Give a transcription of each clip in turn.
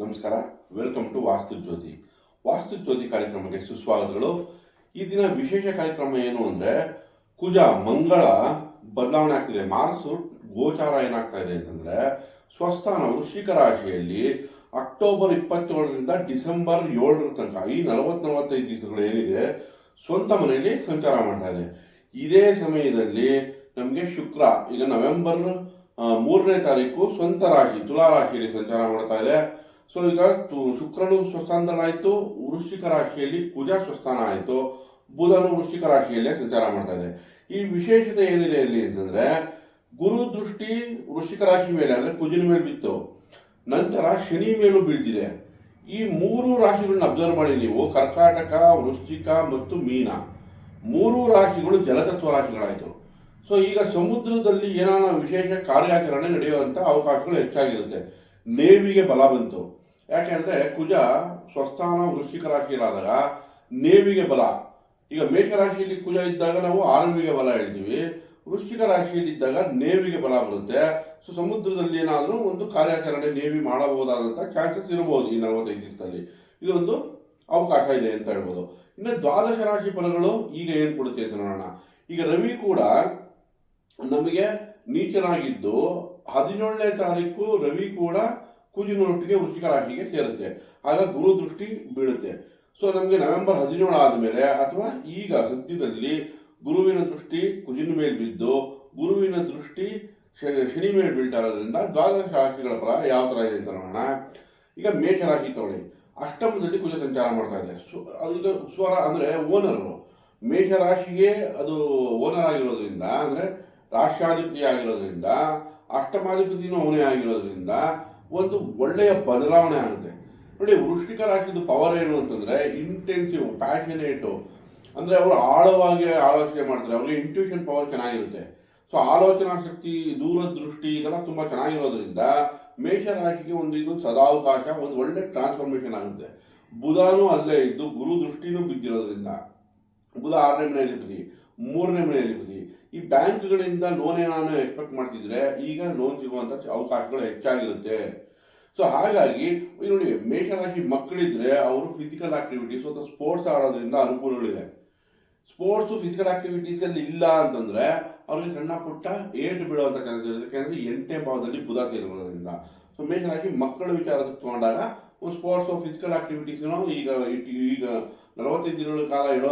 ನಮಸ್ಕಾರ. Welcome to ವಾಸ್ತು ಜ್ಯೋತಿ ವಾಸ್ತು ಜ್ಯೋತಿ ಕಾರ್ಯಕ್ರಮಕ್ಕೆ ಸುಸ್ವಾಗತಗಳು. ಈ ದಿನ ವಿಶೇಷ ಕಾರ್ಯಕ್ರಮ ಏನು ಅಂದ್ರೆ ಕುಜ ಮಂಗಳ ಬದಲಾವಣೆ ಆಗ್ತಿದೆ. ಮಾರ್ಸು ಗೋಚಾರ ಏನಾಗ್ತಾ ಇದೆ ಅಂತಂದ್ರೆ ಸ್ವಸ್ಥಾನ ವೃಶ್ಚಿಕ ರಾಶಿಯಲ್ಲಿ ಅಕ್ಟೋಬರ್ ಇಪ್ಪತ್ತೇಳರಿಂದ ಡಿಸೆಂಬರ್ ಏಳರ ತನಕ, ಈ ನಲವತ್ತು ನಲವತ್ತೈದು ದಿವಸಗಳು ಏನಿದೆ, ಸ್ವಂತ ಮನೆಯಲ್ಲಿ ಸಂಚಾರ ಮಾಡ್ತಾ ಇದೆ. ಇದೇ ಸಮಯದಲ್ಲಿ ನಮಗೆ ಶುಕ್ರ, ಈಗ ನವೆಂಬರ್ ಮೂರನೇ ತಾರೀಕು ಸ್ವಂತ ರಾಶಿ, ತುಲಾ ರಾಶಿಯಲ್ಲಿ ಸಂಚಾರ ಮಾಡ್ತಾ ಇದೆ. ಸೊ ಈಗ ಶುಕ್ರನು ಸ್ವಸ್ಥಾನದಲ್ಲಾಯ್ತು ವೃಶ್ಚಿಕ ರಾಶಿಯಲ್ಲಿ ಪೂಜಾ ಸ್ವಸ್ಥಾನ ಆಯಿತು ಬುಧನು ವೃಶ್ಚಿಕ ರಾಶಿಯಲ್ಲೇ ಸಂಚಾರ ಮಾಡ್ತಾ ಇದೆ. ಈ ವಿಶೇಷತೆ ಏನಿದೆ ಇಲ್ಲಿ ಅಂತಂದ್ರೆ, ಗುರು ದೃಷ್ಟಿ ವೃಶ್ಚಿಕ ರಾಶಿ ಮೇಲೆ ಅಂದ್ರೆ ಕುಜಿನ ಮೇಲೆ ಬಿತ್ತು. ನಂತರ ಶನಿ ಮೇಲೂ ಬೀಳ್ತಿದೆ. ಈ ಮೂರು ರಾಶಿಗಳನ್ನ ಅಬ್ಸರ್ವ್ ಮಾಡಿ ನೀವು, ಕರ್ಕಾಟಕ, ವೃಶ್ಚಿಕ ಮತ್ತು ಮೀನ. ಮೂರು ರಾಶಿಗಳು ಜಲತತ್ವ ರಾಶಿಗಳಾಯಿತು. ಸೊ ಈಗ ಸಮುದ್ರದಲ್ಲಿ ಏನಾನ ವಿಶೇಷ ಕಾರ್ಯಾಚರಣೆ ನಡೆಯುವಂತ ಅವಕಾಶಗಳು ಹೆಚ್ಚಾಗಿರುತ್ತೆ. ನೇವಿಗೆ ಬಲ ಬಂತು. ಯಾಕೆಂದ್ರೆ ಕುಜ ಸ್ವಸ್ಥಾನ, ವೃಶ್ಚಿಕ ರಾಶಿಯಲ್ಲಾದಾಗ ನೇವಿಗೆ ಬಲ. ಈಗ ಮೇಷರಾಶಿಯಲ್ಲಿ ಕುಜ ಇದ್ದಾಗ ನಾವು ಆರ್ಮಿಗೆ ಬಲ ಹೇಳ್ತೀವಿ. ವೃಶ್ಚಿಕ ರಾಶಿಯಲ್ಲಿ ಇದ್ದಾಗ ನೇವಿಗೆ ಬಲ ಬರುತ್ತೆ. ಸೊ ಸಮುದ್ರದಲ್ಲಿ ಏನಾದರೂ ಒಂದು ಕಾರ್ಯಾಚರಣೆ ನೇವಿ ಮಾಡಬಹುದಾದಂಥ ಚಾನ್ಸಸ್ ಇರಬಹುದು ಈ ನಲವತ್ತೈದು ದಿವಸದಲ್ಲಿ. ಇದೊಂದು ಅವಕಾಶ ಇದೆ ಅಂತ ಹೇಳ್ಬೋದು. ಇನ್ನು ದ್ವಾದಶ ರಾಶಿ ಫಲಗಳು ಈಗ ಏನು ಕೊಡುತ್ತೆ ಅಂತ ನೋಡೋಣ. ಈಗ ರವಿ ಕೂಡ ನಮಗೆ ನೀಚನಾಗಿದ್ದು ಹದಿನೇಳನೇ ತಾರೀಕು ರವಿ ಕೂಡ ಕುಜಿನೊಟ್ಟಿಗೆ ವೃಶ್ಚಿಕ ರಾಶಿಗೆ ಸೇರುತ್ತೆ. ಆಗ ಗುರು ದೃಷ್ಟಿ ಬೀಳುತ್ತೆ. ಸೊ ನಮಗೆ ನವೆಂಬರ್ ಹದಿನೇಳು ಆದಮೇಲೆ ಅಥವಾ ಈಗ ಸದ್ಯದಲ್ಲಿ ಗುರುವಿನ ದೃಷ್ಟಿ ಕುಜಿನ ಮೇಲೆ ಬಿದ್ದು, ಗುರುವಿನ ದೃಷ್ಟಿ ಶನಿ ಮೇಲೆ ಬೀಳ್ತಾ ಇರೋದ್ರಿಂದ ದ್ವಾದಶ ರಾಶಿಗಳ ಫಲ ಯಾವ ಥರ ಇದೆ ಅಂತ ನೋಡೋಣ. ಈಗ ಮೇಷರಾಶಿ ತಗೊಳ್ಳಿ. ಅಷ್ಟಮದಲ್ಲಿ ಕುಜ ಸಂಚಾರ ಮಾಡ್ತಾ ಇದೆ ಸು ಅದಕ್ಕೆ ಸ್ವರ ಅಂದರೆ ಓನರು. ಮೇಷರಾಶಿಗೆ ಅದು ಓನರ್ ಆಗಿರೋದ್ರಿಂದ ಅಂದರೆ ರಾಷ್ಟ್ರಾಧಿಪತಿ ಆಗಿರೋದ್ರಿಂದ, ಅಷ್ಟಮಾಧಿಪತಿನೂ ಅವನೇ ಆಗಿರೋದ್ರಿಂದ ಒಂದು ಒಳ್ಳೆಯ ಬದಲಾವಣೆ ಆಗುತ್ತೆ. ನೋಡಿ ವೃಷ್ಟಿಕ ರಾಶಿದು ಪವರ್ ಏನು ಅಂತಂದ್ರೆ ಇಂಟೆನ್ಸಿವ್ ಪ್ಯಾಷನೇಟು ಅಂದ್ರೆ ಅವರು ಆಳವಾಗಿ ಆಲೋಚನೆ ಮಾಡ್ತಾರೆ. ಅವ್ರಿಗೆ ಇಂಟ್ಯೂಷನ್ ಪವರ್ ಚೆನ್ನಾಗಿರುತ್ತೆ. ಸೊ ಆಲೋಚನಾ ಶಕ್ತಿ, ದೂರದೃಷ್ಟಿ ಇದೆಲ್ಲ ತುಂಬಾ ಚೆನ್ನಾಗಿರೋದ್ರಿಂದ ಮೇಷರಾಶಿಗೆ ಒಂದು ಇದು ಸದಾವಕಾಶ, ಒಂದು ಒಳ್ಳೆ ಟ್ರಾನ್ಸ್ಫಾರ್ಮೇಷನ್ ಆಗುತ್ತೆ. ಬುಧನೂ ಅಲ್ಲೇ ಇದ್ದು ಗುರು ದೃಷ್ಟಿನೂ ಬಿದ್ದಿರೋದ್ರಿಂದ, ಬುಧ ಆರನೇ ಮನೆಯಲ್ಲಿ ಮೂರನೇ ಮನೆಯಲ್ಲಿ ಈ ಬ್ಯಾಂಕ್ಗಳಿಂದ ಲೋನ್ ಏನಾನು ಎಕ್ಸ್ಪೆಕ್ಟ್ ಮಾಡ್ತಿದ್ರೆ ಈಗ ಲೋನ್ ಸಿಗುವಂತ ಅವಕಾಶಗಳು ಹೆಚ್ಚಾಗಿರುತ್ತೆ. ಸೊ ಹಾಗಾಗಿ ನೋಡಿ, ಮೇಷರಾಶಿ ಮಕ್ಕಳಿದ್ರೆ ಅವರು ಫಿಸಿಕಲ್ ಆಕ್ಟಿವಿಟೀಸ್ ಅಥವಾ ಸ್ಪೋರ್ಟ್ಸ್ ಆಡೋದ್ರಿಂದ ಅನುಕೂಲಗಳಿದೆ. ಸ್ಪೋರ್ಟ್ಸ್ ಫಿಸಿಕಲ್ ಆಕ್ಟಿವಿಟೀಸ್ ಅಲ್ಲಿ ಇಲ್ಲ ಅಂತಂದ್ರೆ ಅವ್ರಿಗೆ ಸಣ್ಣ ಪುಟ್ಟ ಏಟು ಬೀಳುವಂತ ಕೆಲಸ ಇರುತ್ತೆ. ಯಾಕಂದ್ರೆ ಎಂಟನೇ ಭಾವದಲ್ಲಿ ಬುಧ ಸೇರಿರೋದ್ರಿಂದ. ಸೊ ಮೇಷರಾಶಿ ಮಕ್ಕಳ ವಿಚಾರ ತಗೊಂಡಾಗ ಸ್ಪೋರ್ಟ್ಸ್ ಫಿಸಿಕಲ್ ಆಕ್ಟಿವಿಟೀಸ್ ಈಗ ಈಗ ನಲವತ್ತೈದು ದಿನಗಳ ಕಾಲ ಇಡೋ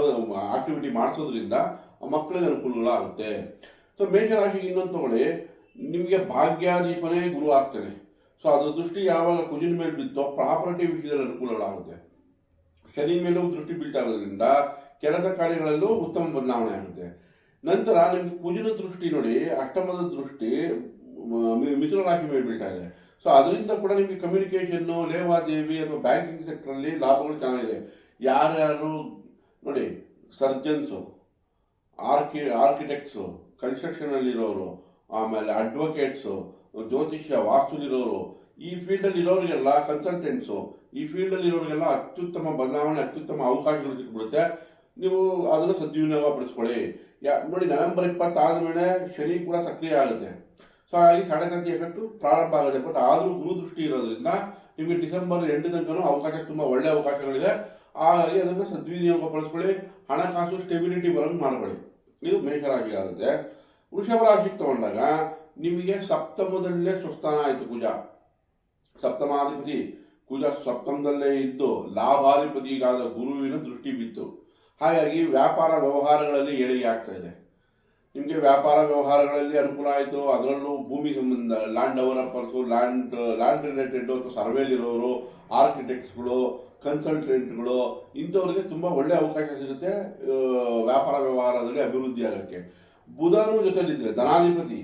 ಆಕ್ಟಿವಿಟಿ ಮಾಡಿಸೋದ್ರಿಂದ ಮಕ್ಕಳಿಗೆ ಅನುಕೂಲಗಳಾಗುತ್ತೆ. ಸೊ ಮೇಷರಾಶಿಗೆ ಇನ್ನೊಂದು ತಗೊಳ್ಳಿ. ನಿಮಗೆ ಭಾಗ್ಯಾದೀಪನೇ ಗುರು ಆಗ್ತಾನೆ. ಸೊ ಅದರ ದೃಷ್ಟಿ ಯಾವಾಗ ಕುಜಿನ ಮೇಲೆ ಬಿತ್ತೋ ಪ್ರಾಪರ್ಟಿ ವಿಷಯದಲ್ಲಿ ಅನುಕೂಲಗಳಾಗುತ್ತೆ. ಶನಿ ಮೇಲೂ ದೃಷ್ಟಿ ಬೀಳ್ತಾ ಇರೋದ್ರಿಂದ ಕೆಲಸ ಕಾರ್ಯಗಳಲ್ಲೂ ಉತ್ತಮ ಬದಲಾವಣೆ ಆಗುತ್ತೆ. ನಂತರ ನಿಮಗೆ ಕುಜಿನ ದೃಷ್ಟಿ ನೋಡಿ, ಅಷ್ಟಮದ ದೃಷ್ಟಿ ಮಿಥುನ ರಾಶಿ ಮೇಲೆ ಬೀಳ್ತಾ ಇದೆ. ಸೊ ಅದರಿಂದ ಕೂಡ ನಿಮಗೆ ಕಮ್ಯುನಿಕೇಷನ್ನು ಲೇವಾದೇವಿ ಅಥವಾ ಬ್ಯಾಂಕಿಂಗ್ ಸೆಕ್ಟರಲ್ಲಿ ಲಾಭಗಳು ಚೆನ್ನಾಗಿದೆ. ಯಾರ್ಯಾರು ನೋಡಿ ಸರ್ಜನ್ಸು ಆರ್ಕಿ, ಆರ್ಕಿಟೆಕ್ಟ್ಸು, ಕನ್ಸ್ಟ್ರಕ್ಷನಲ್ಲಿರೋರು, ಆಮೇಲೆ ಅಡ್ವೊಕೇಟ್ಸು, ಜ್ಯೋತಿಷ್ಯ ವಾಸ್ತುಲಿರೋರು ಈ ಫೀಲ್ಡಲ್ಲಿ ಇರೋರಿಗೆಲ್ಲ ಕನ್ಸಲ್ಟೆಂಟ್ಸು, ಈ ಫೀಲ್ಡಲ್ಲಿ ಇರೋರಿಗೆಲ್ಲ ಅತ್ಯುತ್ತಮ ಬದಲಾವಣೆ, ಅತ್ಯುತ್ತಮ ಅವಕಾಶಗಳು ಸಿಕ್ಬಿಡುತ್ತೆ ನೀವು ಅದನ್ನು ಸದ್ವಿನಿಯೋಗ ಪಡಿಸ್ಕೊಳ್ಳಿ ಯಾ, ನೋಡಿ, ನವೆಂಬರ್ ಇಪ್ಪತ್ತಾದ ಮೇಲೆ ಶನಿ ಕೂಡ ಸಕ್ರಿಯ ಆಗುತ್ತೆ. ಸೊ, ಹಾಗಾಗಿ ಸಾಡೆ ಎಫೆಕ್ಟು ಪ್ರಾರಂಭ ಆಗುತ್ತೆ. ಬಟ್ ಆದರೂ ಗುರು ಇರೋದ್ರಿಂದ ನಿಮಗೆ ಡಿಸೆಂಬರ್ ಎಂಟು ತನಕ ಅವಕಾಶ, ತುಂಬ ಒಳ್ಳೆ ಅವಕಾಶಗಳಿದೆ. ಹಾಗಾಗಿ ಅದನ್ನು ಸದ್ವಿನಿಯೋಗ ಪಡಿಸ್ಕೊಳ್ಳಿ, ಹಣಕಾಸು ಸ್ಟೆಬಿಲಿಟಿ ಬರೋಂಗೆ ಮಾಡ್ಕೊಳ್ಳಿ. ಇದು ಮೇಷರಾಶಿ ಆಗುತ್ತೆ. ವೃಷಭ ರಾಶಿಗೆ ತಗೊಂಡಾಗ ನಿಮಗೆ ಸಪ್ತಮದಲ್ಲೇ ಸ್ವಸ್ಥಾನ ಆಯಿತು ಕುಜ. ಸಪ್ತಮಾಧಿಪತಿ, ಕುಜ ಸಪ್ತಮದಲ್ಲೇ ಇದ್ದು ಲಾಭಾಧಿಪತಿಗಾದ ಗುರುವಿನ ದೃಷ್ಟಿ ಬಿತ್ತು. ಹಾಗಾಗಿ ವ್ಯಾಪಾರ ವ್ಯವಹಾರಗಳಲ್ಲಿ ಏಳಿಗೆ ಆಗ್ತಾ ಇದೆ. ನಿಮಗೆ ವ್ಯಾಪಾರ ವ್ಯವಹಾರಗಳಲ್ಲಿ ಅನುಕೂಲ ಆಯಿತು, ಅದರಲ್ಲೂ ಭೂಮಿ ಸಂಬಂಧ land developers land land related ಅಥವಾ ಸರ್ವೇಲಿರೋರು ಆರ್ಕಿಟೆಕ್ಟ್ಸ್ಗಳು ಕನ್ಸಲ್ಟೆಂಟ್ಗಳು ಇಂಥವ್ರಿಗೆ ತುಂಬ ಒಳ್ಳೆ ಅವಕಾಶ ಸಿಗುತ್ತೆ ವ್ಯಾಪಾರ ವ್ಯವಹಾರದಲ್ಲಿ ಅಭಿವೃದ್ಧಿ ಆಗೋಕ್ಕೆ. ಬುಧನು ಜೊತೆಲಿದ್ರೆ, ಧನಾಧಿಪತಿ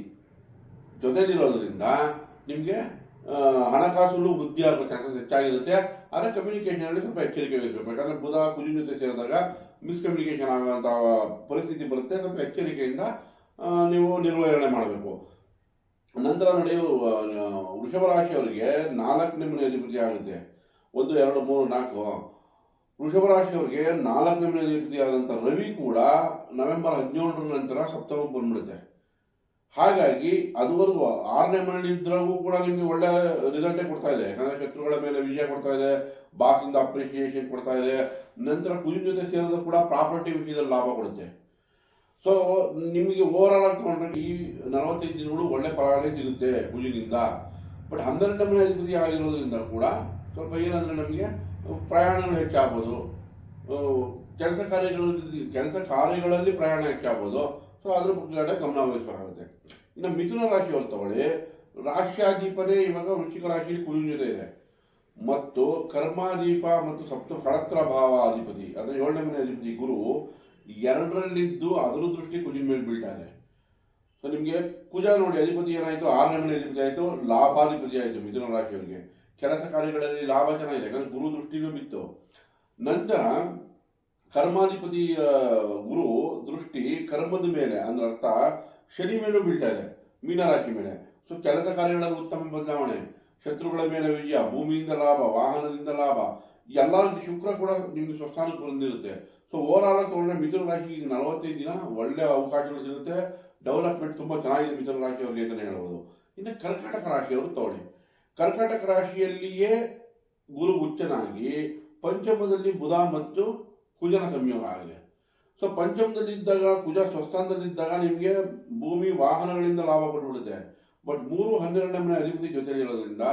ಜೊತೆಲಿರೋದ್ರಿಂದ ನಿಮಗೆ ಹಣಕಾಸಲ್ಲೂ ವೃದ್ಧಿ ಆಗೋ ಚಾನ್ಸಸ್ ಹೆಚ್ಚಾಗಿರುತ್ತೆ. ಆದರೆ ಕಮ್ಯುನಿಕೇಷನಲ್ಲಿ ಸ್ವಲ್ಪ ಎಚ್ಚರಿಕೆ ವಹಿಸಬೇಕು ಯಾಕಂದರೆ ಬುಧ ಕುಜಿನ ಜೊತೆ ಸೇರಿದಾಗ ಮಿಸ್ಕಮ್ಯುನಿಕೇಷನ್ ಆಗುವಂಥ ಪರಿಸ್ಥಿತಿ ಬರುತ್ತೆ, ಸ್ವಲ್ಪ ಎಚ್ಚರಿಕೆಯಿಂದ ನೀವು ನಿರ್ವಹಣೆ ಮಾಡಬೇಕು. ನಂತರ ನೋಡಿ ವೃಷಭ ರಾಶಿಯವರಿಗೆ ನಾಲ್ಕನೇ ಮನೆ ಅಧಿಪತಿ ಆಗುತ್ತೆ. ಒಂದು, ಎರಡು, ಮೂರು, ನಾಲ್ಕು. ವೃಷಭ ರಾಶಿಯವರಿಗೆ ನಾಲ್ಕು ಮನೆ ಅಧಿಪತಿ ಆದಂಥ ರವಿ ಕೂಡ ನವೆಂಬರ್ ಹದಿನೇಳರ ನಂತರ ಸಪ್ತಮಕ್ಕೆ ಬಂದ್ಬಿಡುತ್ತೆ. ಹಾಗಾಗಿ ಅದುವರೆಗೂ ಆರನೇ ಮನೆ ಇದ್ರಾಗೂ ಕೂಡ ನಿಮಗೆ ಒಳ್ಳೆ ರಿಸಲ್ಟೇ ಕೊಡ್ತಾ ಇದೆ. ಯಾಕಂದ್ರೆ ಶತ್ರುಗಳ ಮೇಲೆ ವಿಜಯ ಕೊಡ್ತಾ ಇದೆ ಬಾಸಿಂದ ಅಪ್ರಿಸಿಯೇಷನ್ ಕೊಡ್ತಾ ಇದೆ. ನಂತರ ಕುಜಿನ ಜೊತೆ ಸೇರಿದ ಕೂಡ ಪ್ರಾಪರ್ಟಿ ವಿಷಯದಲ್ಲಿ ಲಾಭ ಕೊಡುತ್ತೆ. ಸೊ ನಿಮಗೆ ಓವರ್ ಆಲ್ ತಗೊಂಡ್ರೆ ಈ ನಲವತ್ತೈದು ದಿನಗಳು ಒಳ್ಳೆ ಪರವಾಗಿ ಸಿಗುತ್ತೆ ಕುಜಿನಿಂದ ಬಟ್ ಹನ್ನೆರಡನೇ ಮನೆ ಅಧಿಪತಿ ಆಗಿರೋದ್ರಿಂದ ಕೂಡ ಸ್ವಲ್ಪ ಏನಂದ್ರೆ ನಮಗೆ ಪ್ರಯಾಣಗಳು ಹೆಚ್ಚಾಗ್ಬೋದು. ಕೆಲಸ ಕಾರ್ಯಗಳಲ್ಲಿ ಕೆಲಸ ಕಾರ್ಯಗಳಲ್ಲಿ ಪ್ರಯಾಣ ಹೆಚ್ಚಾಗ್ಬೋದು. ಸೊ ಅದ್ರ ಬಗ್ಗೆ ಗಮನ ವಹಿಸಬೇಕಾಗುತ್ತೆ ಇನ್ನು ಮಿಥುನ ರಾಶಿಯವರು ತಗೊಳ್ಳಿ. ರಾಶ್ಯಾಧಿಪನೇ ಇವಾಗ ವೃಶ್ಚಿಕ ರಾಶಿಯಲ್ಲಿ ಜೊತೆ ಇದೆ. ಮತ್ತು ಕರ್ಮಾದೀಪ ಮತ್ತು ಸಪ್ತ ಕಳತ್ರ ಭಾವ ಅಧಿಪತಿ, ಅಂದ್ರೆ ಏಳನೇ ಮನೆ ಅಧಿಪತಿ ಗುರು ಎರಡರಲ್ಲಿದ್ದು ಅದರ ದೃಷ್ಟಿ ಕುಜಿನ ಮೇಲೆ ಬೀಳ್ತಾನೆ ಸೊ ನಿಮಗೆ ಕುಜ ನೋಡಿ, ಅಧಿಪತಿ ಏನಾಯಿತು? ಆರನೇ ಮನೆ ಅಧಿಪತಿ ಆಯಿತು, ಲಾಭಾಧಿಪತಿ ಆಯಿತು ಮಿಥುನ ರಾಶಿಯವರಿಗೆ. ಕೆಲಸ ಕಾರ್ಯಗಳಲ್ಲಿ ಲಾಭ ಚೆನ್ನಾಗಿದೆ, ಯಾಕಂದರೆ ಗುರು ದೃಷ್ಟಿನೂ ಬಿತ್ತು. ನಂತರ ಕರ್ಮಾಧಿಪತಿ ಗುರು ದೃಷ್ಟಿ ಕರ್ಮದ ಮೇಲೆ, ಅಂದ್ರೆ ಅರ್ಥ ಶನಿ ಮೇಲೂ ಬೀಳ್ತಾ ಇದೆ, ಮೀನರಾಶಿ ಮೇಲೆ. ಸೊ ಕೆಲಸ ಕಾರ್ಯಗಳಲ್ಲಿ ಉತ್ತಮ ಬದಲಾವಣೆ, ಶತ್ರುಗಳ ಮೇಲೆ ವಿಜಯ ಭೂಮಿಯಿಂದ ಲಾಭ, ವಾಹನದಿಂದ ಲಾಭ ಎಲ್ಲ ಶುಕ್ರ ಕೂಡ ನಿಮ್ಗೆ ಸ್ವಸ್ಥಾನಕ್ಕೆ ಬಂದಿರುತ್ತೆ. ಸೊ ಓವರ್ ಆಲ್ ತಗೊಂಡ್ರೆ ಮಿಥುನ ರಾಶಿಗೆ ಈಗ ನಲವತ್ತೈದು ದಿನ, ಒಳ್ಳೆ ಅವಕಾಶಗಳು ಸಿಗುತ್ತೆ. ಡೆವಲಪ್ಮೆಂಟ್ ತುಂಬಾ ಚೆನ್ನಾಗಿದೆ ಮಿಥುನ ರಾಶಿಯವರಿಗೆ ಅಂತಲೇ ಹೇಳ್ಬೋದು. ಇನ್ನು ಕರ್ಕಾಟಕ ರಾಶಿಯವರು ತಗೊಳ್ಳಿ. ಕರ್ಕಾಟಕ ರಾಶಿಯಲ್ಲಿಯೇ ಗುರು ಉಚ್ಚನಾಗಿ ಪಂಚಮದಲ್ಲಿ ಬುಧ ಮತ್ತು ಕುಜನ ಸಂಯೋಗ ಆಗಿದೆ. ಸೊ ಪಂಚಮದಲ್ಲಿದ್ದಾಗ, ಕುಜ ಸ್ವಸ್ಥಾನದಲ್ಲಿದ್ದಾಗ ನಿಮಗೆ ಭೂಮಿ, ವಾಹನಗಳಿಂದ ಲಾಭ ಕೊಟ್ಬಿಡುತ್ತೆ ಬಟ್ ಮೂರು ಹನ್ನೆರಡನೇ ಮನೆ ಅಧಿಪತಿ ಜೊತೆ ಇರೋದ್ರಿಂದ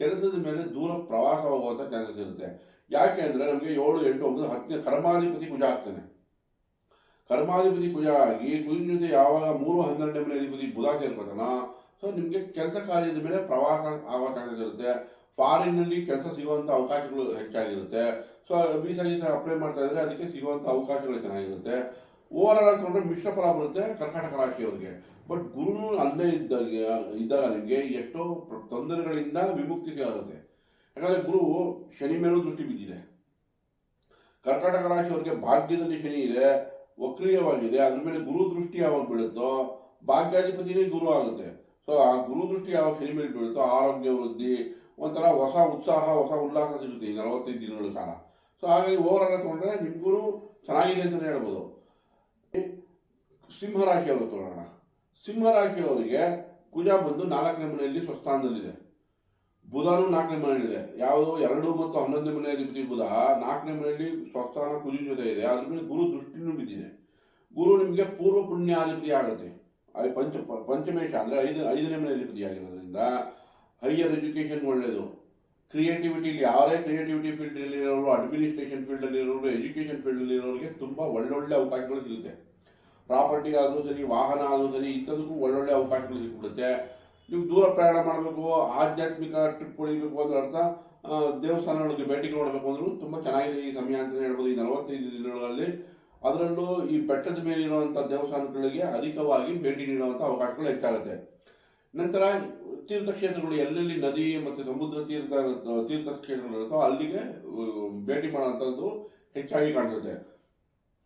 ಕೆಲಸದ ಮೇಲೆ ದೂರ ಪ್ರವಾಸ ಹೋಗುವಂಥ ಚಾನ್ಸಸ್ ಇರುತ್ತೆ. ಯಾಕೆ ಅಂದರೆ ನಮಗೆ ಏಳು, ಎಂಟು, ಒಂಬತ್ತು, ಹತ್ತನೇ ಕರ್ಮಾಧಿಪತಿ ಕುಜ ಆಗ್ತಾನೆ. ಕರ್ಮಾಧಿಪತಿ ಕುಜ ಆಗಿ ಕುಜಿನ ಜೊತೆ ಯಾವಾಗ ಮೂರು ಹನ್ನೆರಡನೇ ಮನೆ ಅಧಿಪತಿ ಬುಧ ಸೇರ್ಕೋತಾನ ಸೊ ನಿಮಗೆ ಕೆಲಸ ಕಾರ್ಯದ ಮೇಲೆ ಪ್ರವಾಸ ಆಗೋ ಚಾನ್ಸಸ್ ಇರುತ್ತೆ. ಫಾರಿನ್ನಲ್ಲಿ ಕೆಲಸ ಸಿಗುವಂತ ಅವಕಾಶಗಳು ಹೆಚ್ಚಾಗಿರುತ್ತೆ. ಸೊ ವೀಸಾ ಗೀಸಾ ಅಪ್ಲೈ ಮಾಡ್ತಾ ಇದ್ರೆ ಅದಕ್ಕೆ ಸಿಗುವಂತ ಅವಕಾಶಗಳು ಚೆನ್ನಾಗಿರುತ್ತೆ. ಓವರ್ ಆಲ್ ತಗೊಂಡ್ರೆ ಮಿಶ್ರ ಫಲ ಬರುತ್ತೆ ಕರ್ನಾಟಕ ರಾಶಿಯವ್ರಿಗೆ. ಬಟ್ ಗುರುನು ಅಲ್ಲೇ ಇದ್ದಾಗ ಇದ್ದಾಗ ನಿಮಗೆ ಎಷ್ಟೋ ತೊಂದರೆಗಳಿಂದ ವಿಮುಕ್ತಿ ಆಗುತ್ತೆ ಯಾಕಂದರೆ ಗುರು ಶನಿ ಮೇಲೂ ದೃಷ್ಟಿ ಬಿದ್ದಿದೆ. ಕರ್ನಾಟಕ ರಾಶಿಯವ್ರಿಗೆ ಭಾಗ್ಯದಲ್ಲಿ ಶನಿ ಇದೆ, ವಕ್ರೀಯವಾಗಿದೆ, ಅದ್ರ ಮೇಲೆ ಗುರು ದೃಷ್ಟಿ ಯಾವಾಗ ಬೀಳುತ್ತೋ, ಭಾಗ್ಯಾಧಿಪತಿನೇ ಗುರು ಆಗುತ್ತೆ. ಸೊ ಆ ಗುರು ದೃಷ್ಟಿ ಯಾವಾಗ ಶನಿ ಮೇಲೆ ಬೀಳುತ್ತೋ, ಆರೋಗ್ಯ ವೃದ್ಧಿ ಒಂಥರ ಹೊಸ ಉತ್ಸಾಹ, ಹೊಸ ಉಲ್ಲಾಸ ಸಿಗುತ್ತೆ ಈ ನಲವತ್ತೈದು ದಿನಗಳ ಕಾಲ. ಸೊ ಹಾಗಾಗಿ ಓವರ್ ಆಲ್ ತೊಗೊಂಡ್ರೆ ನಿಮಗೂ ಚೆನ್ನಾಗಿದೆ ಅಂತಲೇ ಹೇಳ್ಬೋದು. ಸಿಂಹರಾಶಿಯವರು ತಗೊಳ್ಳೋಣ. ಸಿಂಹರಾಶಿಯವರಿಗೆ ಕುಜ ಬಂದು ನಾಲ್ಕನೇ ಮನೆಯಲ್ಲಿ ಸ್ವಸ್ಥಾನದಲ್ಲಿದೆ. ಬುಧನು ನಾಲ್ಕನೇ ಮನೆಯಲ್ಲಿದೆ. ಯಾವುದು? ಎರಡು ಮತ್ತು ಹನ್ನೊಂದನೇ ಮನೆ ಅಧಿಪತಿ ಬುಧ. ನಾಲ್ಕನೇ ಮನೆಯಲ್ಲಿ ಸ್ವಸ್ಥಾನ ಕುಜಿನ ಜೊತೆ ಇದೆ. ಅದ್ರ ಮೇಲೆ ಗುರು ದೃಷ್ಟಿನೂ ಬಿದ್ದಿದೆ. ಗುರು ನಿಮಗೆ ಪೂರ್ವ ಪುಣ್ಯಾಧಿಪತಿ ಆಗುತ್ತೆ ಪಂಚ ಪಂಚಮೇಶ ಅಂದ್ರೆ ಐದು, ಐದನೇ ಮನೆ ಅಧಿಪತಿ ಆಗಿರೋದ್ರಿಂದ ಹೈಯರ್ ಎಜುಕೇಷನ್ ಒಳ್ಳೆಯದು ಕ್ರಿಯೇಟಿವಿಟಿಲಿ ಯಾರೇ ಕ್ರಿಯೇಟಿವಿಟಿ ಫೀಲ್ಡ್ ಇರೋರು ಅಡ್ಮಿನಿಸ್ಟ್ರೇಷನ್ ಫೀಲ್ಡ್ ಅಲ್ಲಿ ಇರೋರು ಎಜುಕೇಶನ್ ಫೀಲ್ಡ್ ಅಲ್ಲಿ ಇರೋರಿಗೆ ತುಂಬಾ ಒಳ್ಳೊಳ್ಳೆ ಅವಕಾಶಗಳು ಸಿಗುತ್ತೆ. ಪ್ರಾಪರ್ಟಿ ಆದರೂ ಸರಿ, ವಾಹನ ಆದರೂ ಸರಿ, ಇಂಥದಕ್ಕೂ ಒಳ್ಳೊಳ್ಳೆ ಅವಕಾಶಗಳು ಸಿಕ್ಬಿಡುತ್ತೆ. ನೀವು ದೂರ ಪ್ರಯಾಣ ಮಾಡಬೇಕು, ಆಧ್ಯಾತ್ಮಿಕ ಟ್ರಿಪ್ ಹೊಡಿಬೇಕು ಅಂದ್ರೆ ಅರ್ಥ ದೇವಸ್ಥಾನಗಳಿಗೆ ಭೇಟಿ ಕೊಡಬೇಕು ಅಂದ್ರೂ ತುಂಬ ಚೆನ್ನಾಗಿದೆ ಈ ಸಮಯ ಅಂತಲೇ ಹೇಳ್ಬೋದು, ಈ ನಲವತ್ತೈದು ದಿನಗಳಲ್ಲಿ. ಅದರಲ್ಲೂ ಈ ಬೆಟ್ಟದ ಮೇಲೆ ಇರುವಂಥ ದೇವಸ್ಥಾನಗಳಿಗೆ ಅಧಿಕವಾಗಿ ಭೇಟಿ ನೀಡುವಂಥ ಅವಕಾಶಗಳು ಹೆಚ್ಚಾಗುತ್ತೆ. ನಂತರ ತೀರ್ಥಕ್ಷೇತ್ರಗಳು ಎಲ್ಲೆಲ್ಲಿ ನದಿ ಮತ್ತು ಸಮುದ್ರ ತೀರ್ಥ ತೀರ್ಥಕ್ಷೇತ್ರಗಳಿರುತ್ತೋ ಅಲ್ಲಿಗೆ ಅಹ್, ಭೇಟಿ ಮಾಡುವಂಥದ್ದು ಹೆಚ್ಚಾಗಿ ಕಾಣಿಸುತ್ತೆ.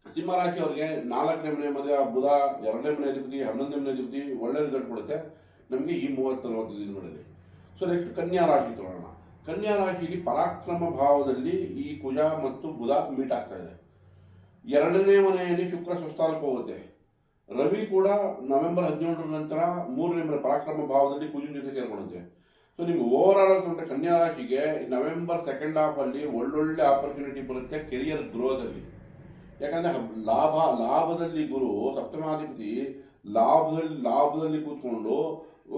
ಸಿಂಹರಾಶಿ ಅವರಿಗೆ ನಾಲ್ಕನೇ ಮನೆ ಮಧ್ಯ ಬುಧ ಎರಡನೇ ಮನೆ ಅಧಿಪತಿ ಹನ್ನೊಂದನೇ ಮನೆ ಅಧಿಪತಿ ಒಳ್ಳೆ ರಿಸಲ್ಟ್ ಕೊಡುತ್ತೆ ನಮಗೆ ಈ ಮೂವತ್ತು ನಲವತ್ತು ದಿನಗಳಲ್ಲಿ. ಸೊ ನೆಕ್ಸ್ಟ್ ಕನ್ಯಾ ರಾಶಿ ತಗೊಳ್ಳೋಣ ಕನ್ಯಾ ರಾಶಿಯಲ್ಲಿ ಪರಾಕ್ರಮ ಭಾವದಲ್ಲಿ ಈ ಕುಜ ಮತ್ತು ಬುಧ ಮೀಟ್ ಆಗ್ತಾ ಇದೆ. ಎರಡನೇ ಮನೆಯಲ್ಲಿ ಶುಕ್ರ ಸ್ವಸ್ಥಾನಕ್ಕೆ ಹೋಗುತ್ತೆ. ರವಿ ಕೂಡ ನವೆಂಬರ್ ಹದಿನೇಳರ ನಂತರ ಮೂರನೇ ಪರಾಕ್ರಮ ಭಾವದಲ್ಲಿ ಪೂಜೆ ಜೊತೆ ಸೇರ್ಕೊಳ್ಳುತ್ತೆ ಸೊ ನಿಮ್ಗೆ ಓವರ್ ಆಲ್ ಕಂಡ್ರೆ ಕನ್ಯಾ ರಾಶಿಗೆ ನವೆಂಬರ್ ಸೆಕೆಂಡ್ ಹಾಫ್ ಅಲ್ಲಿ ಒಳ್ಳೊಳ್ಳೆ ಆಪರ್ಚುನಿಟಿ ಬರುತ್ತೆ ಕೆರಿಯರ್ ಗ್ರೋದಲ್ಲಿ ಯಾಕಂದ್ರೆ ಲಾಭ, ಲಾಭದಲ್ಲಿ ಗುರು, ಸಪ್ತಮಾಧಿಪತಿ ಲಾಭದಲ್ಲಿ ಲಾಭದಲ್ಲಿ ಕೂತ್ಕೊಂಡು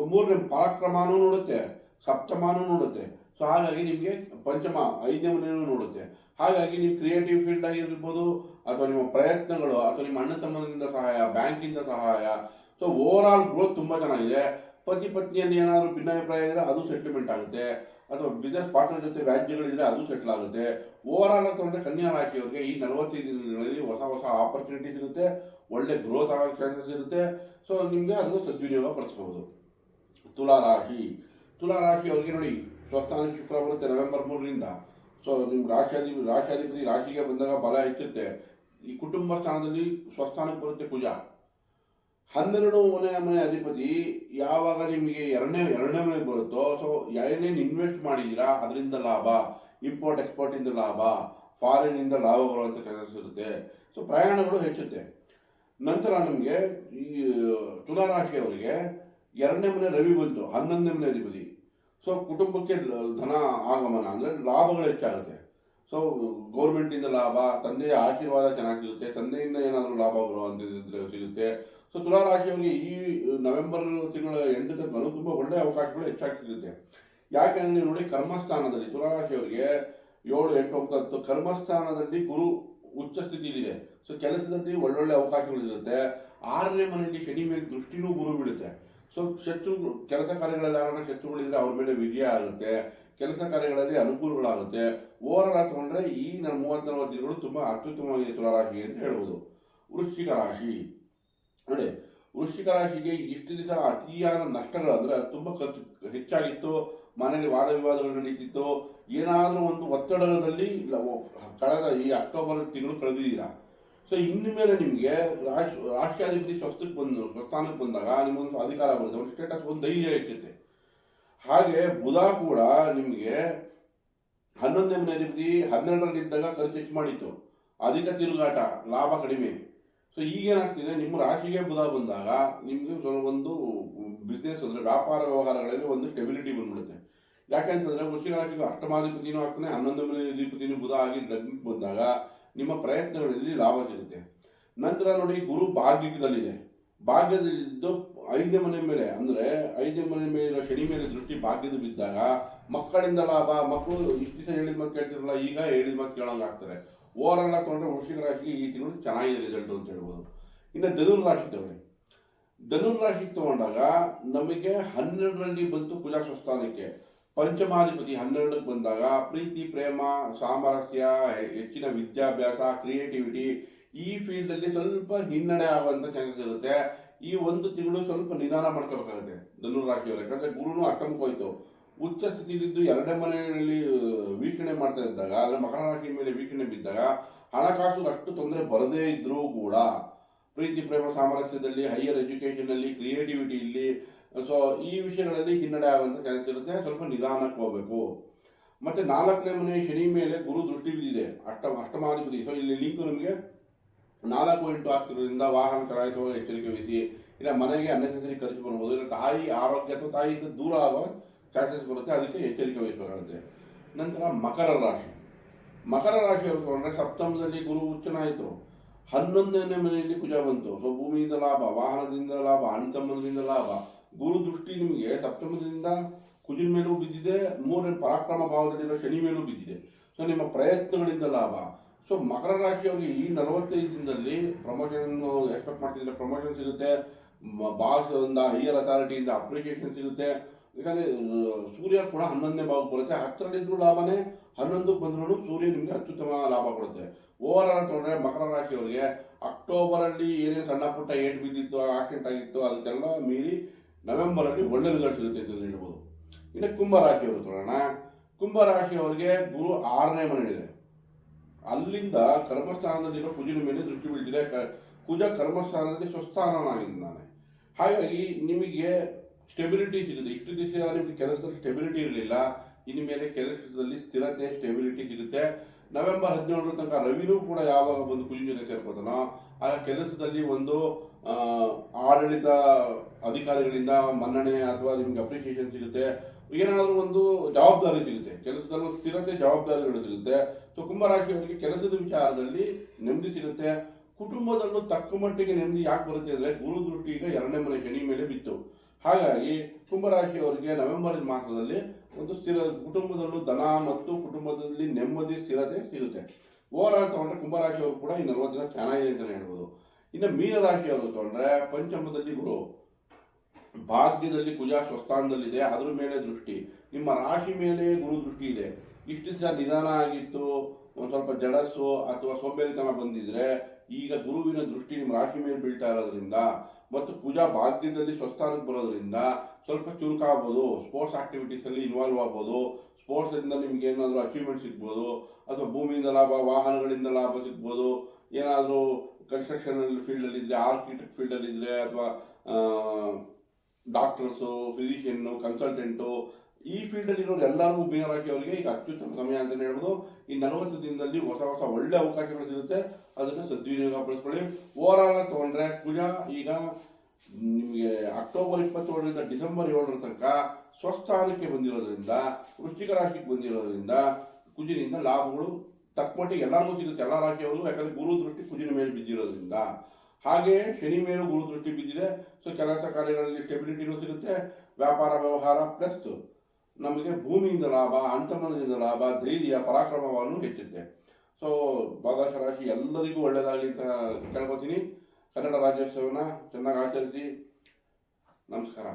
ಮೂರನೇ ಪರಾಕ್ರಮನೂ ನೋಡುತ್ತೆ, ಸಪ್ತಮಾನೂ ನೋಡುತ್ತೆ. ಸೊ ಹಾಗಾಗಿ ನಿಮಗೆ ಪಂಚಮ, ಐದನೇ ಮನೆಯೂ ನೋಡುತ್ತೆ. ಹಾಗಾಗಿ ನೀವು ಕ್ರಿಯೇಟಿವ್ ಫೀಲ್ಡ್ ಆಗಿರ್ಬೋದು, ಅಥವಾ ನಿಮ್ಮ ಪ್ರಯತ್ನಗಳು, ಅಥವಾ ನಿಮ್ಮ ಅಣ್ಣ ತಮ್ಮದಿಂದ ಸಹಾಯ, ಬ್ಯಾಂಕಿಂದ ಸಹಾಯ ಸೊ ಓವರ್ ಆಲ್ ಗ್ರೋತ್ ತುಂಬ ಚೆನ್ನಾಗಿದೆ. ಪತಿ ಪತ್ನಿಯಲ್ಲಿ ಏನಾದರೂ ಭಿನ್ನಾಭಿಪ್ರಾಯ ಇದ್ರೆ ಅದು ಸೆಟ್ಲ್ಮೆಂಟ್ ಆಗುತ್ತೆ. ಅಥವಾ ಬಿಸ್ನೆಸ್ ಪಾರ್ಟ್ನರ್ ಜೊತೆ ವ್ಯಾಜ್ಯಗಳಿದ್ರೆ ಅದು ಸೆಟ್ಲ್ ಆಗುತ್ತೆ. ಓವರ್ ಆಲ್ ತಗೊಂಡ್ರೆ ಕನ್ಯಾ ರಾಶಿಯವರಿಗೆ ಈ ನಲವತ್ತೈದು ದಿನಗಳಲ್ಲಿ ಹೊಸ ಹೊಸ ಆಪರ್ಚುನಿಟಿ ಸಿಗುತ್ತೆ, ಒಳ್ಳೆ ಗ್ರೋತ್ ಆಗೋ ಚಾನ್ಸಸ್ ಇರುತ್ತೆ. ಸೊ ನಿಮಗೆ ಅದನ್ನು ಸದ್ವಿನಿಯೋಗ ಪಡಿಸ್ಬೋದು ತುಲಾ ರಾಶಿ. ತುಲಾ ರಾಶಿಯವರಿಗೆ ನೋಡಿ ಸ್ವಸ್ಥಾನ ಶುಕ್ರ ಬರುತ್ತೆ ನವೆಂಬರ್ ಮೂರರಿಂದ. ಸೊ ನಿಮ್ಮ ರಾಶಿಯಾಧಿಪತಿ ರಾಶಿಯಾಧಿಪತಿ ರಾಶಿಗೆ ಬಂದಾಗ ಬಲ ಹೆಚ್ಚುತ್ತೆ. ಈ ಕುಟುಂಬ ಸ್ಥಾನದಲ್ಲಿ ಸ್ವಸ್ಥಾನಕ್ಕೆ ಬರುತ್ತೆ ಕುಜ. ಹನ್ನೆರಡು ಮನೆ ಮನೆ ಅಧಿಪತಿ, ಯಾವಾಗ ನಿಮಗೆ ಎರಡನೇ ಎರಡನೇ ಮನೆ ಬರುತ್ತೋ ಸೊ ಏನೇನು ಇನ್ವೆಸ್ಟ್ ಮಾಡಿದ್ದೀರಾ, ಅದರಿಂದ ಲಾಭ. ಇಂಪೋರ್ಟ್ ಎಕ್ಸ್ಪೋರ್ಟಿಂದ ಲಾಭ. ಫಾರಿನ್ ಇಂದ ಲಾಭ ಬರುವಂಥ ಕೆಲಸ ಇರುತ್ತೆ. ಸೊ ಪ್ರಯಾಣಗಳು ಹೆಚ್ಚುತ್ತೆ. ನಂತರ ನಮಗೆ ಈ ತುಲಾರಾಶಿಯವರಿಗೆ ಎರಡನೇ ಮನೆ ರವಿ ಬಂತು. ಹನ್ನೊಂದನೇ ಮನೆ ಅಧಿಪತಿ. ಸೊ ಕುಟುಂಬಕ್ಕೆ ಧನ ಆಗಮನ ಅಂದರೆ ಲಾಭಗಳು ಹೆಚ್ಚಾಗುತ್ತೆ. ಸೊ ಗೌರ್ಮೆಂಟಿಂದ ಲಾಭ, ತಂದೆಯ ಆಶೀರ್ವಾದ ಚೆನ್ನಾಗಿ ಸಿಗುತ್ತೆ ತಂದೆಯಿಂದ ಏನಾದರೂ ಲಾಭ ಇದ್ರೆ ಸಿಗುತ್ತೆ. ಸೊ ತುಲಾರಾಶಿಯವರಿಗೆ ಈ ನವೆಂಬರ್ ತಿಂಗಳ ಎಂಟು ತನಕ ತುಂಬ ಒಳ್ಳೆಯ ಅವಕಾಶಗಳು ಹೆಚ್ಚಾಗಿ ಸಿಗುತ್ತೆ ಯಾಕೆಂದರೆ ನೋಡಿ, ಕರ್ಮಸ್ಥಾನದಲ್ಲಿ ತುಲಾರಾಶಿಯವರಿಗೆ ಏಳು, ಎಂಟು, ಒಂಬತ್ತು, ಕರ್ಮಸ್ಥಾನದಲ್ಲಿ ಗುರು ಉಚ್ಚ ಸ್ಥಿತಿಲಿದೆ ಸೊ ಕೆಲಸದಲ್ಲಿ ಒಳ್ಳೊಳ್ಳೆ ಅವಕಾಶಗಳಿರುತ್ತೆ ಆರನೇ ಮನೆಯಲ್ಲಿ ಶನಿ ಮೇಲೆ ದೃಷ್ಟಿನೂ ಗುರು ಬೀಳುತ್ತೆ. ಸೊ ಶತ್ರುಗಳು ಕೆಲಸ ಕಾರ್ಯಗಳಲ್ಲಿ ಯಾರನ್ನ ಶತ್ರುಗಳಿದ್ರೆ ಅವ್ರ ಮೇಲೆ ವಿಜಯ ಆಗುತ್ತೆ. ಕೆಲಸ ಕಾರ್ಯಗಳಲ್ಲಿ ಅನುಕೂಲಗಳಾಗುತ್ತೆ. ಓವರಾಲ್ ತಗೊಂಡ್ರೆ ಈ ನಮ್ಮ ಮೂವತ್ತ್ ನಲವತ್ತು ದಿನಗಳು ತುಂಬ ಅತ್ಯುತ್ತಮವಾಗಿದೆ ತುಲಾರಾಶಿ ಅಂತ ಹೇಳ್ಬೋದು. ವೃಶ್ಚಿಕ ರಾಶಿ. ನೋಡಿ, ವೃಶ್ಚಿಕ ರಾಶಿಗೆ ಇಷ್ಟು ದಿವಸ ಅತಿಯಾದ ನಷ್ಟಗಳು ಅಂದ್ರೆ ತುಂಬ ಖರ್ಚು ಹೆಚ್ಚಾಗಿತ್ತು. ಮನೆಯಲ್ಲಿ ವಾದ ವಿವಾದಗಳು ನಡೀತಿತ್ತು. ಏನಾದರೂ ಒಂದು ಒತ್ತಡದಲ್ಲಿ ಕಳೆದ ಈ ಅಕ್ಟೋಬರ್ ತಿಂಗಳು ಕಳೆದಿದ್ದೀರಾ? ಸೊ ಇನ್ನು ಮೇಲೆ ನಿಮಗೆ ರಾಶಿ, ರಾಷ್ಟ್ರಾಧಿಪತಿ ಸ್ವಸ್ಥಕ್ಕೆ ಬಂದು, ಪ್ರಸ್ಥಾನಕ್ಕೆ ಬಂದಾಗ ನಿಮಗೊಂದು ಅಧಿಕಾರ ಬರುತ್ತೆ, ಒಂದು ಸ್ಟೇಟಸ್ ಒಂದು ಧೈರ್ಯ ಹೆಚ್ಚುತ್ತೆ ಹಾಗೆ ಬುಧ ಕೂಡ ನಿಮಗೆ ಹನ್ನೊಂದನೇ ಮನೆ ಅಧಿಪತಿ ಹನ್ನೆರಡರಲ್ಲಿದ್ದಾಗ ಖರ್ಚು ಹೆಚ್ಚು ಮಾಡಿತ್ತು. ಅಧಿಕ ತಿರುಗಾಟ, ಲಾಭ ಕಡಿಮೆ. ಸೊ ಈಗೇನಾಗ್ತಿದೆ, ನಿಮ್ಮ ರಾಶಿಗೆ ಬುಧ ಬಂದಾಗ ನಿಮಗೆ ಒಂದು ಬಿಸ್ನೆಸ್ ಅಂದರೆ ವ್ಯಾಪಾರ ವ್ಯವಹಾರಗಳಲ್ಲಿ ಒಂದು ಸ್ಟೆಬಿಲಿಟಿ ಬಂದ್ಬಿಡುತ್ತೆ. ಯಾಕೆಂತಂದರೆ ವೃಷಿಕ ರಾಶಿಗೆ ಅಷ್ಟಮಾಧಿಪತಿನೂ ಆಗ್ತಾನೆ, ಹನ್ನೊಂದನೇ ಅಧಿಪತಿನೂ ಬುಧ ಆಗಿ ಲಗ್ನಕ್ಕೆ ಬಂದಾಗ ನಿಮ್ಮ ಪ್ರಯತ್ನಗಳಲ್ಲಿ ಲಾಭ ಸಿಗುತ್ತೆ ನಂತರ ನೋಡಿ ಗುರು ಭಾಗ್ಯದಲ್ಲಿದೆ. ಭಾಗ್ಯದಲ್ಲಿದ್ದು ಐದೇ ಮನೆ ಮೇಲೆ, ಅಂದರೆ ಐದೇ ಮನೆ ಮೇಲೆ ಇರೋ ಶನಿ ಮೇಲೆ ದೃಷ್ಟಿ ಭಾಗ್ಯದ ಬಿದ್ದಾಗ ಮಕ್ಕಳಿಂದ ಲಾಭ, ಮಕ್ಕಳು ಇಷ್ಟು ದಿವಸ ಹೇಳಿದ ಮಾತು ಕೇಳ್ತಿರಲ್ಲ ಈಗ ಹೇಳಿದ ಮಾತು ಕೇಳೋಂಗೆ ಆಗ್ತಾರೆ. ಓವರ್ ಆಲ್ ರಾಶಿಗೆ ಈ ತಿಂಗಳು ಚೆನ್ನಾಗಿದೆ ರಿಸಲ್ಟ್ ಅಂತ ಹೇಳ್ಬೋದು. ಇನ್ನು ಧನುರ್ ರಾಶಿ ತಗೊಳ್ಳಿ ಧನುರ್ ರಾಶಿ ತಗೊಂಡಾಗ ನಮಗೆ ಹನ್ನೆರಡರಲ್ಲಿ ಬಂತು ಕುಜ ಸ್ವಸ್ಥಾನಕ್ಕೆ ಪಂಚಮಾಧಿಪತಿ ಹನ್ನೆರಡಕ್ಕೆ ಬಂದಾಗ ಪ್ರೀತಿ, ಪ್ರೇಮ, ಸಾಮರಸ್ಯ, ಹೆಚ್ಚಿನ ವಿದ್ಯಾಭ್ಯಾಸ, ಕ್ರಿಯೇಟಿವಿಟಿ ಈ ಫೀಲ್ಡ್ ಅಲ್ಲಿ ಸ್ವಲ್ಪ ಹಿನ್ನಡೆ ಆಗುವಂಥ ಚಾನ್ಸಸ್ ಇರುತ್ತೆ. ಈ ಒಂದು ತಿಂಗಳು ಸ್ವಲ್ಪ ನಿಧಾನ ಮಾಡ್ಕೋಬೇಕಾಗುತ್ತೆ ಧನುರ್ ರಾಶಿಯವರು. ಯಾಕಂದ್ರೆ ಗುರುನು ಅಷ್ಟಮಕ್ಕೆ ಹೋಯ್ತು. ಉಚ್ಚ ಸ್ಥಿತಿಲಿದ್ದು ಎರಡನೇ ಮನೆಯಲ್ಲಿ ವೀಕ್ಷಣೆ ಮಾಡ್ತಾ ಇದ್ದಾಗ, ಅಂದ್ರೆ ಮಕರ ರಾಶಿ ಮೇಲೆ ವೀಕ್ಷಣೆ ಬಿದ್ದಾಗ ಹಣಕಾಸು ಅಷ್ಟು ತೊಂದರೆ ಬರದೇ ಇದ್ರೂ ಕೂಡ ಪ್ರೀತಿ, ಪ್ರೇಮ, ಸಾಮರಸ್ಯದಲ್ಲಿ ಹೈಯರ್ ಎಜುಕೇಶನ್ ಅಲ್ಲಿ ಕ್ರಿಯೇಟಿವಿಟಿ ಇಲ್ಲಿ ಸೊ ಈ ವಿಷಯಗಳಲ್ಲಿ ಹಿನ್ನಡೆ ಆಗುವಂಥ ಚಾನ್ಸ್ ಇರುತ್ತೆ. ಸ್ವಲ್ಪ ನಿಧಾನಕ್ಕೆ ಹೋಗ್ಬೇಕು. ಮತ್ತೆ ನಾಲ್ಕನೇ ಮನೆ ಶನಿ ಮೇಲೆ ಗುರು ದೃಷ್ಟಿ ಬಿದ್ದಿದೆ ಅಷ್ಟ, ಅಷ್ಟಮಾಧಿಪತಿ. ಸೊ ಇಲ್ಲಿ ಲಿಂಕ್ ನಿಮಗೆ ನಾಲ್ಕು ಎಂಟು ಆಗ್ತಿರೋದ್ರಿಂದ ವಾಹನ ಚಲಾಯಿಸುವ ಎಚ್ಚರಿಕೆ ವಹಿಸಿ, ಇಲ್ಲ ಮನೆಗೆ ಅನ್ನೆಸರಿ ಖರ್ಚು ಬರ್ಬೋದು, ಇಲ್ಲ ತಾಯಿ ಆರೋಗ್ಯ ಅಥವಾ ತಾಯಿಯಿಂದ ದೂರ ಆಗುವ ಚಾನ್ಸಸ್ ಬರುತ್ತೆ. ಅದಕ್ಕೆ ಎಚ್ಚರಿಕೆ ವಹಿಸಬೇಕಾಗುತ್ತೆ. ನಂತರ ಮಕರ ರಾಶಿ. ಮಕರ ರಾಶಿ ತಗೊಂಡ್ರೆ ಸಪ್ತಮದಲ್ಲಿ ಗುರು ಉಚ್ಚನಾಯಿತು ಹನ್ನೊಂದನೇ ಮನೆಯಲ್ಲಿ ಕುಜ ಬಂತು. ಸೊ ಭೂಮಿಯಿಂದ ಲಾಭ, ವಾಹನದಿಂದ ಲಾಭ, ಅಣ್ಣ ತಮ್ಮದಿಂದ ಲಾಭ. ಗುರು ದೃಷ್ಟಿ ನಿಮಗೆ ಸಪ್ತಮದಿಂದ ಕುಜಿನ ಮೇಲೂ ಬಿದ್ದಿದೆ, ಮೂರನೇ ಪರಾಕ್ರಮ ಭಾವದಲ್ಲಿರೋ ಶನಿ ಮೇಲೂ ಬಿದ್ದಿದೆ. ಸೊ ನಿಮ್ಮ ಪ್ರಯತ್ನಗಳಿಂದ ಲಾಭ. ಸೊ ಮಕರ ರಾಶಿಯವರಿಗೆ ಈ ನಲವತ್ತೈದು ದಿನದಲ್ಲಿ ಪ್ರಮೋಷನ್ ಎಕ್ಸ್ಪೆಕ್ಟ್ ಮಾಡ್ತಿದ್ರೆ ಪ್ರಮೋಷನ್ ಸಿಗುತ್ತೆ. ಬಾಸ್ ಇಂದ ಹೈಯರ್ ಅಥಾರಿಟಿಯಿಂದ ಅಪ್ರಿಷಿಯೇಷನ್ ಸಿಗುತ್ತೆ. ಯಾಕಂದ್ರೆ ಸೂರ್ಯ ಕೂಡ ಹನ್ನೊಂದನೇ ಭಾವಕ್ಕೆ ಬರುತ್ತೆ. ಹತ್ತರಲ್ಲಿದ್ರು ಲಾಭನೇ, ಹನ್ನೊಂದಕ್ಕೆ ಬಂದ್ರೂ ಸೂರ್ಯ ನಿಮಗೆ ಅತ್ಯುತ್ತಮ ಲಾಭ ಕೊಡುತ್ತೆ. ಓವರ್ ಆಲ್ ತಗೊಂಡ್ರೆ ಮಕರ ರಾಶಿಯವರಿಗೆ ಅಕ್ಟೋಬರ್ ಅಲ್ಲಿ ಏನೇನು ಸಣ್ಣ ಪುಟ್ಟ ಏಟ್ ಬಿದ್ದಿತ್ತು ಆಕ್ಸಿಡೆಂಟ್ ಆಗಿತ್ತು, ಅದಕ್ಕೆಲ್ಲ ಮೀರಿ ನವೆಂಬರ್ ಅಲ್ಲಿ ಒಳ್ಳೆ ರಿಸಲ್ಟ್ ಸಿಗುತ್ತೆ ಅಂತ ಹೇಳ್ಬೋದು. ಇನ್ನು ಕುಂಭರಾಶಿಯವರು ರಾಶಿಯವರು ಕುಂಭರಾಶಿಯವರಿಗೆ ಕುಂಭ ರಾಶಿಯವರಿಗೆ ಗುರು ಆರನೇ ಮನೆಯಲ್ಲಿದೆ ಅಲ್ಲಿಂದ ಕರ್ಮಸ್ಥಾನದಲ್ಲಿರೋ ಕುಜಿನ ಮೇಲೆ ದೃಷ್ಟಿ ಬೀಳ್ತಿದೆ. ಕುಜ ಕರ್ಮಸ್ಥಾನದಲ್ಲಿ ಸ್ವಸ್ಥಾನನಾಗಿದ್ದಾನೆ. ಹಾಗಾಗಿ ನಿಮಗೆ ಸ್ಟೆಬಿಲಿಟಿ ಸಿಗುತ್ತೆ. ಇಷ್ಟು ದಿವಸ ನಿಮಗೆ ಕೆಲಸದಲ್ಲಿ ಸ್ಟೆಬಿಲಿಟಿ ಇರಲಿಲ್ಲ. ಇನ್ನು ಮೇಲೆ ಕೆಲಸದಲ್ಲಿ ಸ್ಥಿರತೆ ಸ್ಟೆಬಿಲಿಟಿ ಸಿಗುತ್ತೆ. ನವೆಂಬರ್ ಹದಿನೇಳರ ತನಕ ರವಿನೂ ಕೂಡ ಯಾವಾಗ ಬಂದು ಕುಜಿನ ಜೊತೆ ಸೇರ್ಕೋತಾನೋ ಆಗ ಕೆಲಸದಲ್ಲಿ ಒಂದು ಆಡಳಿತ ಅಧಿಕಾರಿಗಳಿಂದ ಮನ್ನಣೆ ಅಥವಾ ನಿಮ್ಗೆ ಅಪ್ರಿಸಿಯೇಷನ್ ಸಿಗುತ್ತೆ. ಏನಾದರೂ ಒಂದು ಜವಾಬ್ದಾರಿ ಸಿಗುತ್ತೆ. ಕೆಲಸದಲ್ಲಿ ಸ್ಥಿರತೆ, ಜವಾಬ್ದಾರಿಗಳು ಸಿಗುತ್ತೆ. ಸೊ ಕುಂಭರಾಶಿಯವರಿಗೆ ಕೆಲಸದ ವಿಚಾರದಲ್ಲಿ ನೆಮ್ಮದಿ ಸಿಗುತ್ತೆ. ಕುಟುಂಬದಲ್ಲೂ ತಕ್ಕ ಮಟ್ಟಿಗೆ ನೆಮ್ಮದಿ ಯಾಕೆ ಬರುತ್ತೆ ಅಂದರೆ, ಗುರು ದೃಷ್ಟಿ ಈಗ ಎರಡನೇ ಮನೆ ಶನಿ ಮೇಲೆ ಬಿತ್ತು. ಹಾಗಾಗಿ ಕುಂಭರಾಶಿಯವರಿಗೆ ನವೆಂಬರ್ ಮಾಸದಲ್ಲಿ ಒಂದು ಸ್ಥಿರ ಕುಟುಂಬದಲ್ಲೂ ಧನ ಮತ್ತು ಕುಟುಂಬದಲ್ಲಿ ನೆಮ್ಮದಿ, ಸ್ಥಿರತೆ ಸಿಗುತ್ತೆ. ಓವರ್ ಆಲ್ ತಗೊಂಡ್ರೆ ಕುಂಭರಾಶಿಯವರು ಕೂಡ ಈ ನಲವತ್ತು ದಿನ ಚೆನ್ನಾಗಿದೆ ಅಂತಲೇ ಹೇಳ್ಬೋದು. ಇನ್ನು ಮೀನರಾಶಿಯವರು ತಗೊಂಡ್ರೆ ಪಂಚಮದಲ್ಲಿ ಗುರು ಭಾಗ್ಯದಲ್ಲಿ ಕುಜ ಸ್ವಸ್ಥಾನದಲ್ಲಿದೆ. ಅದ್ರ ಮೇಲೆ ದೃಷ್ಟಿ. ನಿಮ್ಮ ರಾಶಿ ಮೇಲೆ ಗುರು ದೃಷ್ಟಿ ಇದೆ. ಇಷ್ಟು ದಿವಸ ನಿಧಾನ ಆಗಿತ್ತು, ಒಂದು ಸ್ವಲ್ಪ ಜಡಸ್ಸು ಅಥವಾ ಸೋಂಬೇರಿತನ ಬಂದಿದ್ರೆ ಈಗ ಗುರುವಿನ ದೃಷ್ಟಿ ನಿಮ್ಮ ರಾಶಿ ಮೇಲೆ ಬೀಳ್ತಾ ಇರೋದ್ರಿಂದ ಮತ್ತು ಪೂಜಾ ಭಾಗ್ಯದಲ್ಲಿ ಸ್ವಸ್ಥಾನಕ್ಕೆ ಬರೋದ್ರಿಂದ ಸ್ವಲ್ಪ ಚುರುಕಾಗ್ಬೋದು ಸ್ಪೋರ್ಟ್ಸ್ ಆಕ್ಟಿವಿಟೀಸಲ್ಲಿ ಇನ್ವಾಲ್ವ್ ಆಗ್ಬೋದು ಸ್ಪೋರ್ಟ್ಸಿಂದ ನಿಮ್ಗೆ ಏನಾದರೂ ಅಚೀವ್ಮೆಂಟ್ ಸಿಗ್ಬೋದು, ಅಥವಾ ಭೂಮಿಯಿಂದ ಲಾಭ, ವಾಹನಗಳಿಂದ ಲಾಭ ಸಿಗ್ಬೋದು, ಏನಾದರೂ ಕನ್ಸ್ಟ್ರಕ್ಷನ್ ಫೀಲ್ಡಲ್ಲಿ ಇದ್ರೆ ಆರ್ಕಿಟೆಕ್ಟ್ ಫೀಲ್ಡಲ್ಲಿ ಇದ್ರೆ, ಅಥವಾ ಡಾಕ್ಟರ್ಸು ಫಿಸಿಷಿಯನ್ನು ಕನ್ಸಲ್ಟೆಂಟು ಈ ಫೀಲ್ಡಲ್ಲಿ ಇರೋರು ಎಲ್ಲರಿಗೂ ಮೀನರಾಶಿಯವರಿಗೆ ಈಗ ಅತ್ಯುತ್ತಮ ಸಮಯ ಅಂತಲೇ ಹೇಳ್ಬೋದು. ಈ ನಲವತ್ತು ದಿನದಲ್ಲಿ ಹೊಸ ಹೊಸ ಒಳ್ಳೆ ಅವಕಾಶಗಳು ಸಿಗುತ್ತೆ. ಅದನ್ನು ಸದ್ವಿನಿಯೋಗ ಪಡಿಸ್ಕೊಳ್ಳಿ. ಓವರಾಲ್ ತೊಗೊಂಡ್ರೆ, ಪೂಜಾ, ಈಗ ನಿಮಗೆ ಅಕ್ಟೋಬರ್ ಇಪ್ಪತ್ತೇಳರಿಂದ ಡಿಸೆಂಬರ್ ಏಳರ ತನಕ ಸ್ವಸ್ಥಾನಕ್ಕೆ ಬಂದಿರೋದ್ರಿಂದ, ವೃಶ್ಚಿಕ ರಾಶಿಗೆ ಬಂದಿರೋದ್ರಿಂದ ಕುಜಿನಿಂದ ಲಾಭಗಳು ತಕ್ಕಮಟ್ಟಿಗೆ ಎಲ್ಲರಿಗೂ ಸಿಗುತ್ತೆ. ಎಲ್ಲ ರಾಶಿಯವರು ಯಾಕಂದ್ರೆ ಗುರು ದೃಷ್ಟಿ ಕುಜಿನ ಮೇಲೆ ಬಿದ್ದಿರೋದ್ರಿಂದ. ಹಾಗೆ ಶನಿ ಮೇಲೆ ಗುರು ದೃಷ್ಟಿ ಬಿದ್ದಿದೆ. ಸೊ ಕೆಲಸ ಕಾರ್ಯಗಳಲ್ಲಿ ಸ್ಟೆಬಿಲಿಟಿನೂ ಸಿಗುತ್ತೆ. ವ್ಯಾಪಾರ ವ್ಯವಹಾರ ಪ್ಲಸ್ ನಮಗೆ ಭೂಮಿಯಿಂದ ಲಾಭ, ಅಂತರ್ಮನದಿಂದ ಲಾಭ, ಧೈರ್ಯ, ಪರಾಕ್ರಮವನ್ನು ಹೆಚ್ಚುತ್ತೆ. ಸೊ ದ್ವಾದಶ ರಾಶಿ ಎಲ್ಲರಿಗೂ ಒಳ್ಳೆಯದಾಗಲಿ ಅಂತ ಕೇಳ್ಕೊತೀನಿ. ಕನ್ನಡ ರಾಜ್ಯೋತ್ಸವನ ಚೆನ್ನಾಗಿ ಆಚರಿಸಿ ನಮಸ್ಕಾರ.